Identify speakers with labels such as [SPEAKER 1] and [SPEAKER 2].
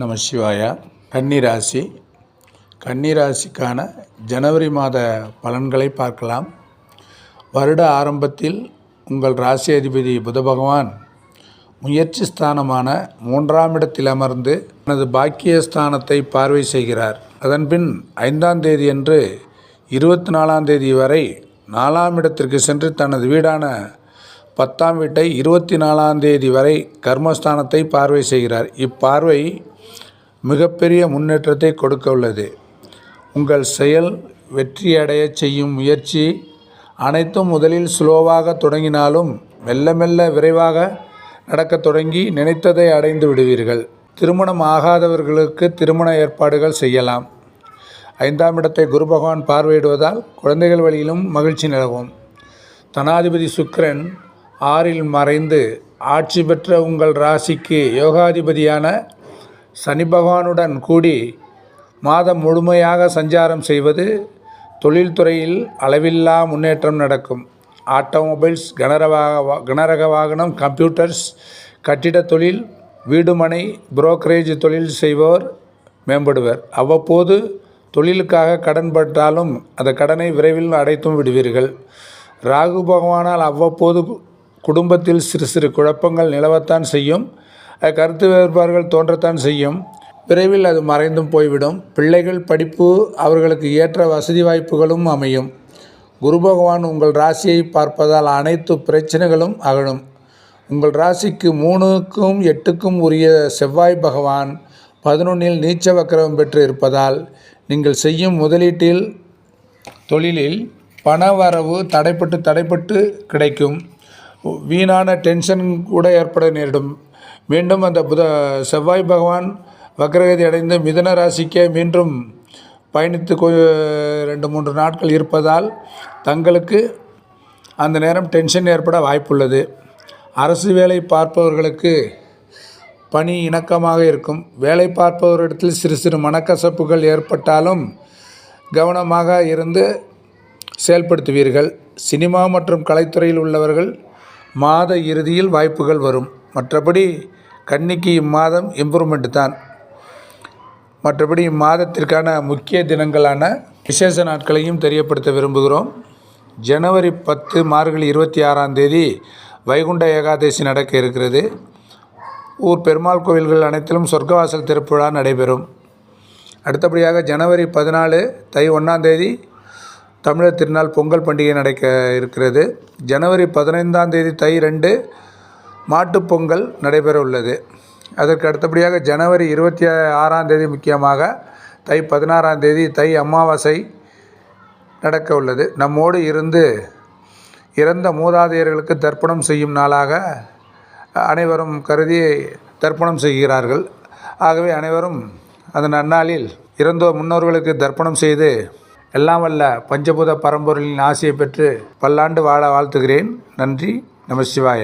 [SPEAKER 1] நம சிவாயா கன்னிராசி. கன்னிராசிக்கான ஜனவரி மாத பலன்களை பார்க்கலாம். வருட ஆரம்பத்தில் உங்கள் ராசி அதிபதி புத பகவான் முயற்சி ஸ்தானமான மூன்றாம் இடத்தில் அமர்ந்து தனது பாக்கிய ஸ்தானத்தை பார்வை செய்கிறார். அதன்பின் ஐந்தாம் தேதி அன்று இருபத்தி நாலாம் தேதி வரை நாலாம் இடத்திற்கு சென்று தனது வீடான பத்தாம் வீட்டை இருபத்தி நாலாம் தேதி வரை கர்மஸ்தானத்தை பார்வை செய்கிறார். இப்பார்வை மிகப்பெரிய முன்னேற்றத்தை கொடுக்க உள்ளது உங்கள் செயல் வெற்றியடைய செய்யும் முயற்சி அனைத்தும் முதலில் ஸ்லோவாக தொடங்கினாலும் மெல்ல மெல்ல விரைவாக நடக்கத் தொடங்கி நினைத்ததை அடைந்து விடுவீர்கள். திருமணம் ஆகாதவர்களுக்கு திருமண ஏற்பாடுகள் செய்யலாம். ஐந்தாம் இடத்தை குரு பகவான் பார்வையிடுவதால் குழந்தைகள் வழியிலும் மகிழ்ச்சி நிலவும். தனாதிபதி சுக்கிரன் ஆறில் மறைந்து ஆட்சி பெற்ற உங்கள் ராசிக்கு யோகாதிபதியான சனி பகவானுடன் கூடி மாதம் முழுமையாக சஞ்சாரம் செய்வது தொழில்துறையில் அளவில்லா முன்னேற்றம் நடக்கும். ஆட்டோமொபைல்ஸ் கனரவாக கனரக வாகனம் கம்ப்யூட்டர்ஸ் கட்டிட தொழில் வீடுமனை புரோக்கரேஜ் தொழில் செய்வோர் மேம்படுவர். அவ்வப்போது தொழிலுக்காக கடன் பட்டாலும் அந்த கடனை விரைவில் அடைத்தும் விடுவீர்கள். ராகு பகவானால் அவ்வப்போது குடும்பத்தில் சிறு சிறு குழப்பங்கள் நிலவத்தான் செய்யும். கருத்து வேறுபாடுகள் தோன்றத்தான் செய்யும். விரைவில் அது மறைந்தும் போய்விடும். பிள்ளைகள் படிப்பு அவர்களுக்கு ஏற்ற வசதி வாய்ப்புகளும் அமையும். குரு பகவான் உங்கள் ராசியை பார்ப்பதால் அனைத்து பிரச்சனைகளும் அகழும் உங்கள் ராசிக்கு மூணுக்கும் எட்டுக்கும் உரிய செவ்வாய் பகவான் பதினொன்றில் நீச்ச வக்கரம் பெற்று இருப்பதால் நீங்கள் செய்யும் முதலீட்டில் தொழிலில் பண வரவு தடைப்பட்டு தடைப்பட்டு கிடைக்கும். வீணான டென்ஷன் கூட ஏற்பட நேரிடும். மீண்டும் அந்த புத செவ்வாய் பகவான் வக்ரகதி அடைந்து மிதன ராசிக்கே மீண்டும் பயணித்து ரெண்டு மூன்று நாட்கள் இருப்பதால் தங்களுக்கு அந்த நேரம் டென்ஷன் ஏற்பட வாய்ப்புள்ளது. அரசு வேலை பார்ப்பவர்களுக்கு பணி இணக்கமாக இருக்கும். வேலை பார்ப்பவரிடத்தில் சிறு சிறு மனக்கசப்புகள் ஏற்பட்டாலும் கவனமாக இருந்து செயல்படுத்துவீர்கள். சினிமா மற்றும் கலைத்துறையில் உள்ளவர்கள் மாத இறுதியில் வாய்ப்புகள் வரும். மற்றபடி கன்னிக்கு இம்மாதம் இம்ப்ரூவ்மெண்ட் தான். மற்றபடி இம்மாதத்திற்கான முக்கிய தினங்களான விசேஷ நாட்களையும் தெரியப்படுத்த விரும்புகிறோம். ஜனவரி பத்து மார்கழி இருபத்தி ஆறாம் தேதி வைகுண்ட ஏகாதசி நடக்க இருக்கிறது. ஊர் பெருமாள் கோவில்கள் அனைத்திலும் சொர்க்கவாசல் திருப்புழா நடைபெறும். அடுத்தபடியாக ஜனவரி பதினாலு தை ஒன்றாம் தேதி தமிழர் திருநாள் பொங்கல் பண்டிகை நடக்க இருக்கிறது. ஜனவரி பதினைந்தாம் தேதி தை ரெண்டு மாட்டுப்பொங்கல் நடைபெற உள்ளது. அதற்கு அடுத்தபடியாக ஜனவரி இருபத்தி ஆறாம் தேதி முக்கியமாக தை பதினாறாம் தேதி தை அமாவாசை நடக்க உள்ளது. நம்மோடு இருந்து இறந்த மூதாதையர்களுக்கு தர்ப்பணம் செய்யும் நாளாக அனைவரும் கருதி தர்ப்பணம் செய்கிறார்கள். ஆகவே அனைவரும் அந்த நன்னாளில் இறந்தோர் முன்னோர்களுக்கு தர்ப்பணம் செய்து எல்லாம் வல்ல பஞ்சபூத பரம்பொருளின் ஆசையை பெற்று பல்லாண்டு வாழ வாழ்த்துகிறேன். நன்றி. நம சிவாய.